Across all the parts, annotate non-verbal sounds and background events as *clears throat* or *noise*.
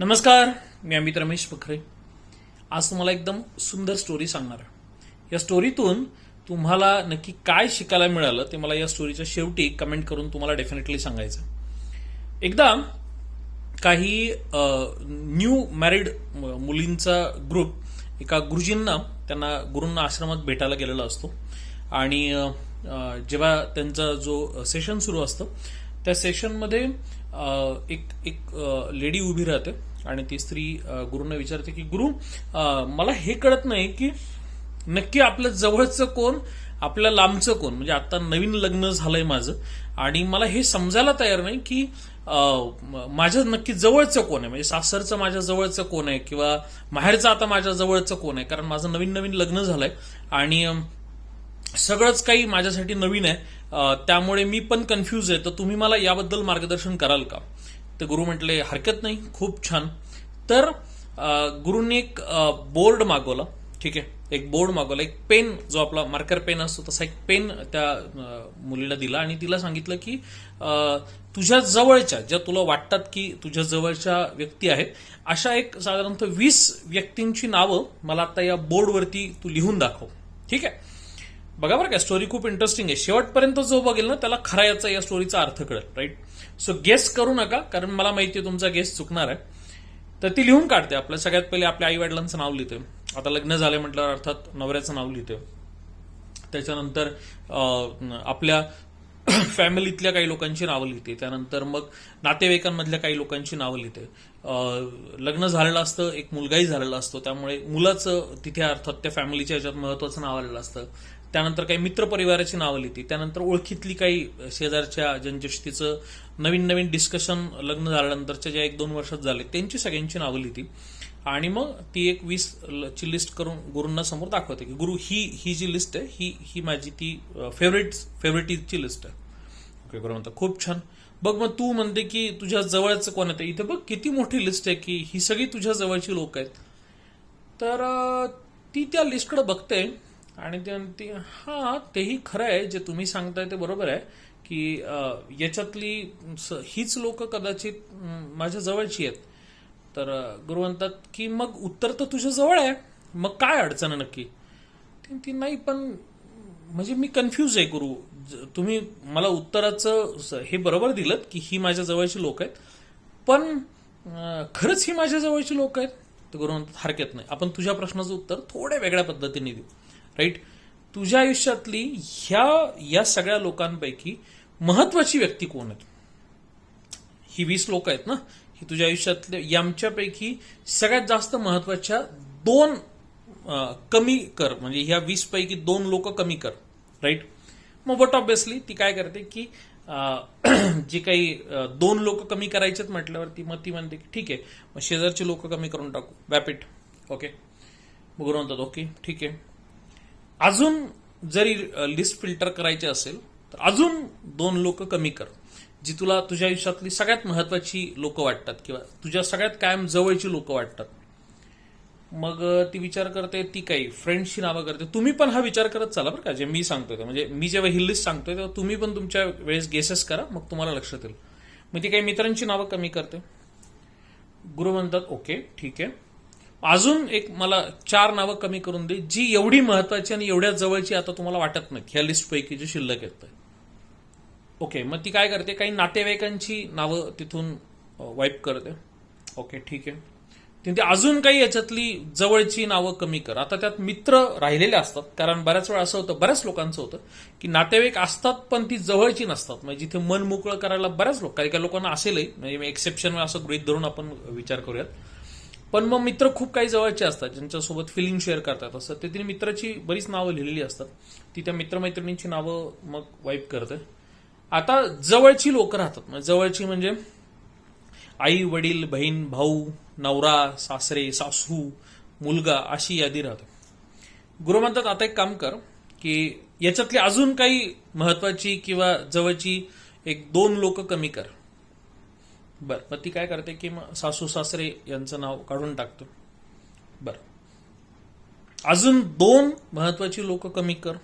नमस्कार मी अमित रमेश बखरे आज तुम्हाला एकदम सुंदर स्टोरी सांगणार आहे. या स्टोरीतून तुम्हाला नक्की काय शिकायला मिळालं ते मला या स्टोरीच्या शेवटी कमेंट करून तुम्हाला डेफिनेटली सांगायचं एकदा काही न्यू मॅरिड मुलींचा ग्रुप एका गुरुजींना त्यांना गुरूंना आश्रमात भेटायला गेलेला असतो. आणि जेव्हा त्यांचा जो सेशन सुरू असतं त्या सेशनमध्ये एक एक लेडी उभी राहते आणि ती स्त्री गुरुंना विचारते की गुरु मला हे कळत नाही की नक्की आपलं जवळचं कोण आपल्या लांबचं कोण? म्हणजे आता नवीन लग्न झालंय माझं आणि मला हे समजायला तयार नाही की माझ्या नक्की जवळचं कोण आहे? म्हणजे सासरचं माझ्या जवळचं कोण आहे किंवा माहेरचं आता माझ्या जवळचं कोण आहे? कारण माझं नवीन नवीन लग्न झालंय आणि सगळंच काही माझ्यासाठी नवीन आहे त्यामुळे मी पण कन्फ्यूज आहे. तर तुम्ही मला याबद्दल मार्गदर्शन कराल का? तर गुरु म्हटले हरकत नाही. खूप छान. तर गुरुंनी एक बोर्ड मागवला. ठीक आहे? एक बोर्ड मागवला. एक पेन जो आपला मार्कर पेन असतो तसा एक पेन त्या मुलीला दिला आणि तिला सांगितलं की तुझ्या जवळच्या ज्या तुला वाटतात की तुझ्या जवळच्या व्यक्ती आहेत अशा एक साधारणतः वीस व्यक्तींची नावं मला आता या बोर्डवरती तू लिहून दाखव. ठीक आहे? बघा बरं का स्टोरी खूप इंटरेस्टिंग आहे. शेवटपर्यंत जो बघेल ना त्याला खरा याचा या स्टोरीचा अर्थ कळेल राईट सो गेस करू नका कारण मला माहिती आहे तुमचा गेस चुकणार आहे. तर ती लिहून काढते आपल्या सगळ्यात पहिले आपल्या आई वडिलांचं नाव लिहिते. आता लग्न झाले म्हटल्यावर अर्थात नवऱ्याचं नाव लिहिते. त्याच्यानंतर आपल्या फॅमिलीतल्या काही लोकांची नावं लिहिते. त्यानंतर मग नातेवाईकांमधल्या काही लोकांची नावं लिहिते. लग्न झालेलं असतं एक मुलगाही झालेला असतो. त्यामुळे मुलाचं तिथे अर्थात त्या फॅमिलीच्या ह्याच्यात महत्वाचं नाव आलेलं असतं. त्यानंतर काही मित्रपरिवाराची नावं लिहिते. त्यानंतर ओळखीतली काही शेजारच्या ज्यांच्याशी तिचं नवीन नवीन डिस्कशन लग्न झाल्यानंतरच्या ज्या एक दोन वर्षात झाले त्यांची सगळ्यांची नावं लिहिती. आणि मग ती एक वीस ल- ची लिस्ट करून गुरूंना समोर दाखवते की गुरु ही ही जी लिस्ट आहे ही ही माझी ती फेवरेट फेवरेटची लिस्ट आहे. ओके गुरु म्हणतात खूप छान. बघ मग तू म्हणते की तुझ्या जवळचं कोण आहे? इथे बघ किती मोठी लिस्ट आहे की ही सगळी तुझ्या जवळची लोक आहेत. तर ती त्या लिस्टकडे बघते आणि ती म्हणते हा तेही खरं आहे जे तुम्ही सांगताय ते बरोबर आहे की याच्यातली स- हीच लोक कदाचित माझ्या जवळची आहेत. तर गुरु म्हणतात की मग उत्तर तर तुझ्या जवळ आहे. मग काय अडचण नक्की? ती नाही पण म्हणजे मी कन्फ्यूज आहे गुरु. तुम्ही मला उत्तराचं हे बरोबर दिलं की ही माझ्या जवळची लोक आहेत. पण खरंच ही माझ्या जवळची लोक आहेत? तर गुरु म्हणतात हरकत नाही. आपण तुझ्या प्रश्नाचं उत्तर थोड्या वेगळ्या पद्धतीने देऊ. राईट तुझ्या आयुष्यातली ह्या या सगळ्या लोकांपैकी महत्वाची व्यक्ती कोण आहेत? ही वीस लोक आहेत ना? ही तुझ्या आयुष्यातले यांच्यापैकी सगळ्यात जास्त महत्त्वाच्या दोन कमी कर. म्हणजे ह्या वीस पैकी दोन लोक कमी कर. राईट मग बट ऑब्विसली ती काय करते की *clears throat* जे काही दोन लोक कमी करायचेत म्हटल्यावरती मग ती म्हणते की ठीक आहे मग शेजारची लोक कमी करून टाकू. वॅपिट ओके मग गुरु म्हणतात ओके ठीक आहे. अजून जरी लिस्ट फिल्टर करायची असेल तर अजून दोन लोक कमी कर. जी तुला तुझ्या आयुष्यातली सगळ्यात महत्वाची लोक वाटतात किंवा तुझ्या सगळ्यात कायम जवळची लोक वाटतात. मग ती विचार करते ती काही फ्रेंड्सची नावं करते. तुम्ही पण हा विचार करत चाला बरं का जे मी सांगतोय ते. म्हणजे मी जेव्हा ही लिस्ट सांगतोय तेव्हा तुम्ही पण तुमच्या वेळेस गेसेस करा मग तुम्हाला लक्षात येईल. मग ती काही मित्रांची नावं कमी करते. गुरु म्हणतात ओके ठीक आहे. अजून एक मला चार नावं कमी करून दे जी एवढी महत्वाची आणि एवढ्या जवळची आता तुम्हाला वाटत नाही ह्या लिस्टपैकी जी शिल्लक येत ओके मग ती काय करते? काही नातेवाईकांची नावं तिथून वाईप करते. ओके ठीक आहे. तिथे अजून काही याच्यातली जवळची नावं कमी कर. आता त्यात मित्र राहिलेले असतात. कारण बऱ्याच वेळा असं होतं बऱ्याच लोकांचं होतं की नातेवाईक असतात पण ती जवळची नसतात. म्हणजे जिथे मन मोकळं करायला बऱ्याच लोक काही काही लोकांना असेलही. म्हणजे एक्सेप्शन असं गृहित धरून आपण विचार करूयात. पण मग मित्र खूप काही जवळचे असतात ज्यांच्यासोबत फिलिंग शेअर करतात. असं ते तिने मित्राची बरीच नावं लिहिलेली असतात. ती त्या मित्रमैत्रिणींची नावं मग वाईप करते. आता जवळची लोक राहतात. जवळची म्हणजे आई वडील बहीण भाऊ नवरा सासरे सासू मुलगा अशी यादी राहते गुरु म्हणतात आता एक काम कर की याच्यातली अजून काही महत्वाची किंवा जवळची एक दोन लोक कमी कर. बर मग ती काय करते की मग सासू सासरे यांचं नाव काढून टाकतो. बर. अजून दोन महत्वाची लोक कमी कर.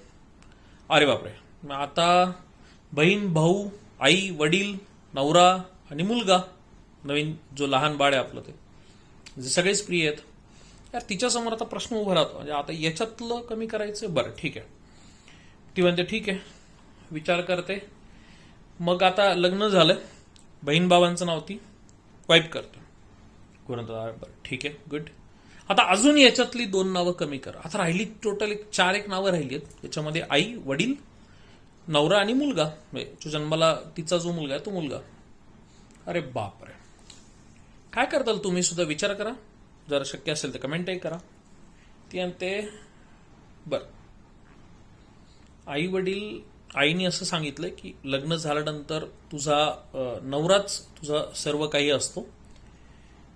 अरे बापरे. मग आता बहीण भाऊ आई वडील नवरा आणि मुलगा. नवीन जो लहान बाळ आहे आपलं ते. जे सगळेच प्रिय आहेत. यार तिच्यासमोर आता प्रश्न उभा राहतो. म्हणजे आता याच्यातलं कमी करायचं? बरं ठीक आहे. ती म्हणते ठीक आहे. विचार करते. मग आता लग्न झालं. बहीण भावांचं नाव ती वाईप करते. गुरुनाथ बरं ठीक आहे. गुड आता अजून याच्यातली दोन नावं कमी कर. आता राहिली टोटल एक चार एक नावं राहिली आहेत. याच्यामध्ये आई वडील नवरा आणि मुलगा. म्हणजे जो जन्माला तिचा जो मुलगा आहे तो मुलगा. अरे बापरे. काय करताल तुम्ही? सुद्धा विचार करा. जर शक्य असेल तर कमेंटही करा. ती आणते बर. आई वडील आईने असं सांगितलं की लग्न झाल्यानंतर तुझा नवराच तुझा सर्व काही असतो.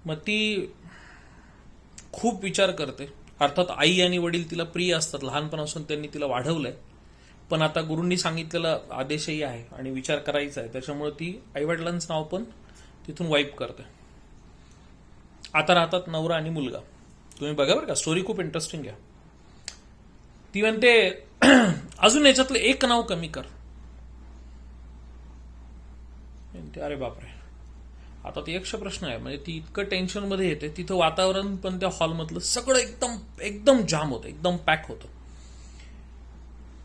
मग ती खूप विचार करते. अर्थात आई आणि वडील तिला प्रिय असतात. लहानपणापासून त्यांनी तिला वाढवलंय. पण आता गुरूंनी सांगितलेला आदेशही आहे आणि विचार करायचा आहे. त्याच्यामुळे ती आईवडिलांचं नाव पण तिथून वाईप करते. आता राहतात नवरा आणि मुलगा. तुम्ही बघा बरं का स्टोरी खूप इंटरेस्टिंग आहे. ती म्हणते अजून याच्यातलं एक नाव कमी कर. अरे बापरे. आता ते यक्ष प्रश्न आहे. म्हणजे ती इतकं टेन्शनमध्ये येते तिथं वातावरण पण त्या हॉलमधलं सगळं एकदम एकदम जाम होतं एकदम पॅक होतं.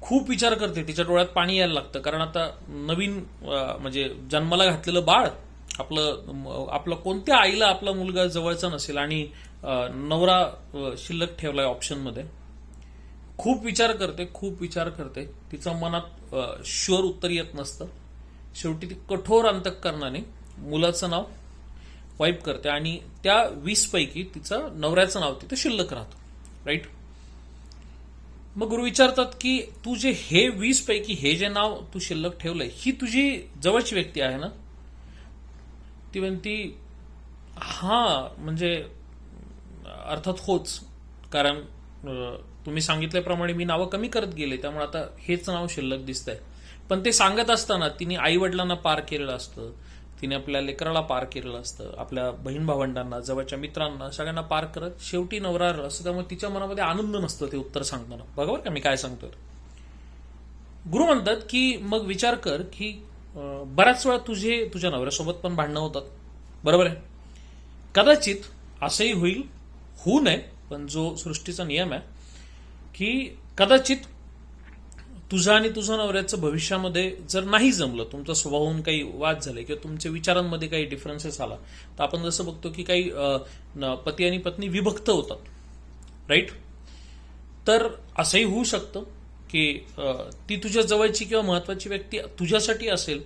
खूप विचार करते. तिच्या डोळ्यात पाणी यायला लागतं. कारण आता नवीन म्हणजे जन्माला घातलेलं बाळ आपलं आपलं कोणत्या आईला आपला मुलगा जवळचा नसेल आणि नवरा शिल्लक ठेवलाय ऑप्शनमध्ये खूप विचार करते खूप विचार करते. तिचं मनात शुअर उत्तर येत नसतं. शेवटी ती कठोर अंतकरणाने मुलाचं नाव वाईप करते आणि त्या वीसपैकी तिचं नवऱ्याचं नाव तिथं शिल्लक राहतं. राईट मग गुरु विचारतात की तू जे हे वीस पैकी हे जे नाव तू शिल्लक ठेवलंय ही तुझी जवळची व्यक्ती आहे ना? ती म्हणती हा म्हणजे अर्थात होच. कारण तुम्ही सांगितल्याप्रमाणे मी नावं कमी करत गेले त्यामुळे आता हेच नाव शिल्लक दिसतंय. पण ते सांगत असताना तिने आई वडिलांना पार केलेलं असतं. तिने आपल्या लेकराला पार केलेलं असतं. आपल्या बहीण भावंडांना जवळच्या मित्रांना सगळ्यांना पार करत शेवटी नवरा असतं त्यामुळे तिच्या मनामध्ये आनंद नसतो ते उत्तर सांगताना. बरोबर का? मी काय सांगतोय? गुरु म्हणतात की मग विचार कर की बऱ्याच वेळा तुझे तुझ्या नवऱ्यासोबत पण भांडणं होतात. बरोबर आहे? कदाचित असंही होईल होऊ नये पण जो सृष्टीचा नियम आहे की कदाचित तुझं आणि तुझं नवऱ्याचं भविष्यामध्ये जर नाही जमलं तुमचा स्वभावून काही वाद झाले किंवा तुमच्या विचारांमध्ये काही डिफरन्सेस आला तर आपण जसं बघतो की काही पती आणि पत्नी विभक्त होतात. राईट तर असंही होऊ शकतं की ती तुझ्या जवळची किंवा महत्वाची व्यक्ती तुझ्यासाठी असेल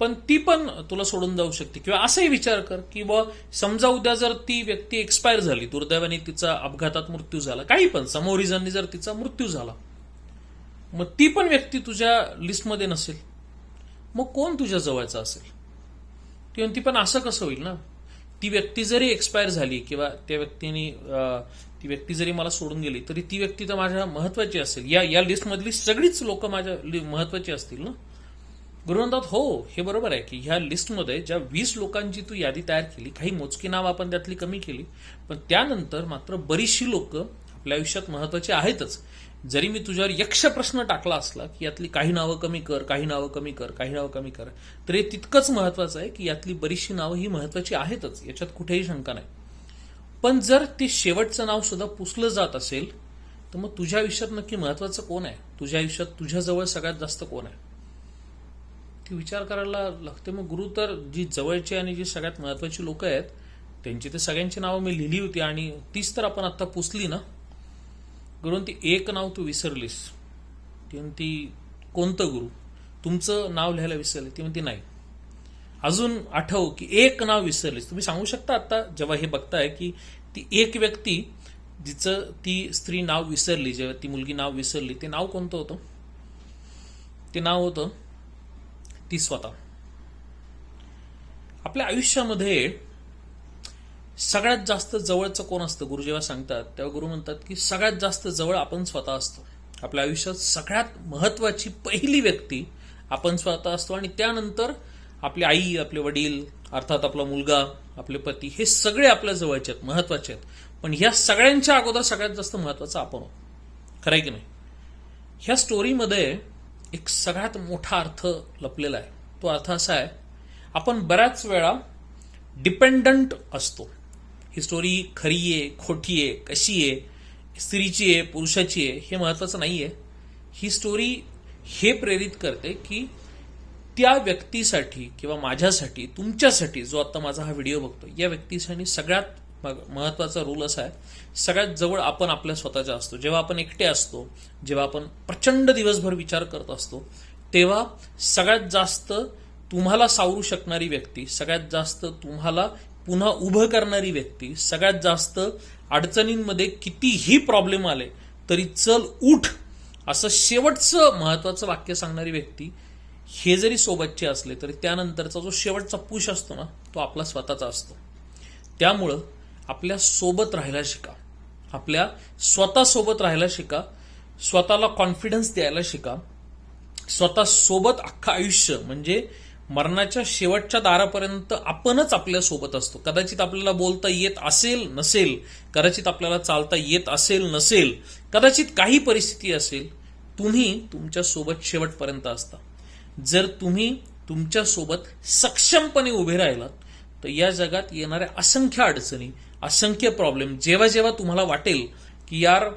पण ती पण तुला सोडून जाऊ शकते. किंवा असंही विचार कर की बा समजा उद्या जर ती व्यक्ती एक्सपायर झाली दुर्दैवाने तिचा अपघातात मृत्यू झाला काही पण समोर रिझननी जर तिचा मृत्यू झाला मग ती पण व्यक्ती तुझ्या लिस्टमध्ये नसेल. मग कोण तुझ्या जवळचा असेल? ती म्हणती पण असं कसं होईल ना? ती व्यक्ती जरी एक्सपायर झाली किंवा त्या व्यक्तीने ती व्यक्ती जरी मला सोडून गेली तरी ती व्यक्ती तर माझ्या महत्वाची असेल. या या लिस्टमधली सगळीच लोक माझ्या लि- महत्वाची असतील ना? गुरुनंदात हो हे बरोबर आहे की ह्या लिस्टमध्ये ज्या वीस लोकांची तू यादी तयार केली काही मोजकी नाव आपण त्यातली कमी केली पण त्यानंतर मात्र बरीचशी लोक आपल्या आयुष्यात महत्वाची आहेतच. जरी मी तुझ्यावर यक्ष प्रश्न टाकला असला की यातली काही नावं कमी कर काही नावं कमी कर काही नावं कमी कर तर हे तितकंच महत्वाचं आहे की यातली बरीचशी नावं ही महत्वाची आहेतच. याच्यात कुठेही शंका नाही. पण जर ते शेवटचं नाव सुद्धा पुसलं जात असेल तर मग तुझ्या आयुष्यात नक्की महत्वाचं कोण आहे? तुझ्या आयुष्यात तुझ्याजवळ सगळ्यात जास्त कोण आहे? ती विचार करायला लागते. मग गुरु तर जी जवळची आणि जी सगळ्यात महत्वाची लोक आहेत त्यांची तर सगळ्यांची नावं मी लिहिली होती आणि तीच तर आपण आता पुसली ना? गुरु ती एक नाव तू विसरलीस. ती म्हणती कोणतं गुरु? तुमचं नाव लिहायला विसरले. ती म्हणती नाही. अजून आठव की एक नाव विसरलीस. तुम्ही सांगू शकता आता जेव्हा हे बघताय की ती एक व्यक्ती जिचं ती स्त्री नाव विसरली जेव्हा ती मुलगी नाव विसरली ते नाव कोणतं होतं? ते नाव होतं ती स्वतः. आपल्या आयुष्यामध्ये सगळ्यात जास्त जवळचं कोण असतं? गुरु जेव्हा सांगतात. तेव्हा गुरु म्हणतात की सगळ्यात जास्त जवळ आपण स्वतः असतो. आपल्या आयुष्यात सगळ्यात महत्वाची पहिली व्यक्ती आपण स्वतः असतो आणि त्यानंतर आपली आई आपले वडील अर्थात आपला मुलगा आपले पती हे सगळे आपल्या जवळचे आहेत महत्त्वाचे आहेत. पण ह्या सगळ्यांच्या अगोदर सगळ्यात जास्त महत्वाचं आपण आहोत. खरंय की नाही? ह्या स्टोरीमध्ये एक सगळ्यात मोठा अर्थ लपलेला आहे. तो अर्थ असा आहे आपण बऱ्याच वेळा डिपेंडंट असतो. ही स्टोरी खरी आहे खोटी आहे कशी आहे स्त्रीची आहे पुरुषाची आहे हे महत्वाचं नाही आहे ही स्टोरी हे प्रेरित करते की त्या व्यक्तीसाठी किंवा माझ्यासाठी तुमच्यासाठी जो आता माझा हा व्हिडिओ बघतो या व्यक्तीसाठी सगळ्यात महत्त्वाचा महत्त्वाचा रूल असा आहे सगळ्यात जवळ आपण आपल्या स्वतःच्या असतो. जेव्हा आपण एकटे असतो जेव्हा आपण प्रचंड दिवसभर विचार करत असतो तेव्हा सगळ्यात जास्त तुम्हाला सावरू शकणारी व्यक्ती सगळ्यात जास्त तुम्हाला पुन्हा उभं करणारी व्यक्ती सगळ्यात जास्त अडचणींमध्ये कितीही प्रॉब्लेम आले तरी चल उठ असं शेवटचं महत्वाचं वाक्य सांगणारी व्यक्ती हे जरी सोबतचे असले तरी त्यानंतरचा जो शेवटचा पुश असतो ना तो आपला स्वतःचा असतो. त्यामुळं आपल्यासोबत राहायला शिका. आपल्या स्वतः सोबत राहायला शिका. स्वतःला कॉन्फिडन्स द्यायला शिका. स्वतः सोबत अख्खं आयुष्य म्हणजे मरणाच्या शेवटच्या दारापर्यंत आपणच आपल्यासोबत असतो. कदाचित आपल्याला बोलता येत असेल नसेल कदाचित आपल्याला चालता येत असेल नसेल कदाचित काही परिस्थिती असेल तुम्ही तुमच्यासोबत शेवटपर्यंत असता. जर तुम्ही तुमच्यासोबत सक्षमपणे उभे राहिलात तर या जगात येणाऱ्या असंख्य अडचणी असंख्य प्रॉब्लेम जेव्हा जेव्हा तुम्हाला वाटेल की यार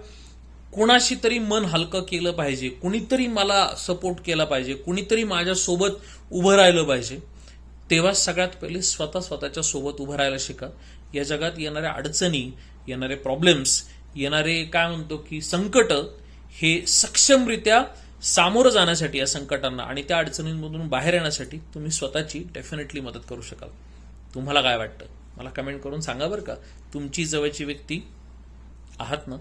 कुणाशी तरी मन हलकं केलं पाहिजे कुणीतरी मला सपोर्ट केला पाहिजे कुणीतरी माझ्यासोबत उभं राहिलं पाहिजे तेव्हा सगळ्यात पहिले स्वतः स्वतःच्या सोबत उभं राहायला शिका. या जगात येणाऱ्या अडचणी येणारे प्रॉब्लेम्स येणारे काय म्हणतो की संकट हे सक्षमरित्या सामोरं जाण्यासाठी या संकटांना आणि त्या अडचणींमधून बाहेर येण्यासाठी तुम्ही स्वतःची डेफिनेटली मदत करू शकाल. तुम्हाला काय वाटतं? मला कमेंट करून सांगा बरं का. तुमची जवळची व्यक्ती आहात ना?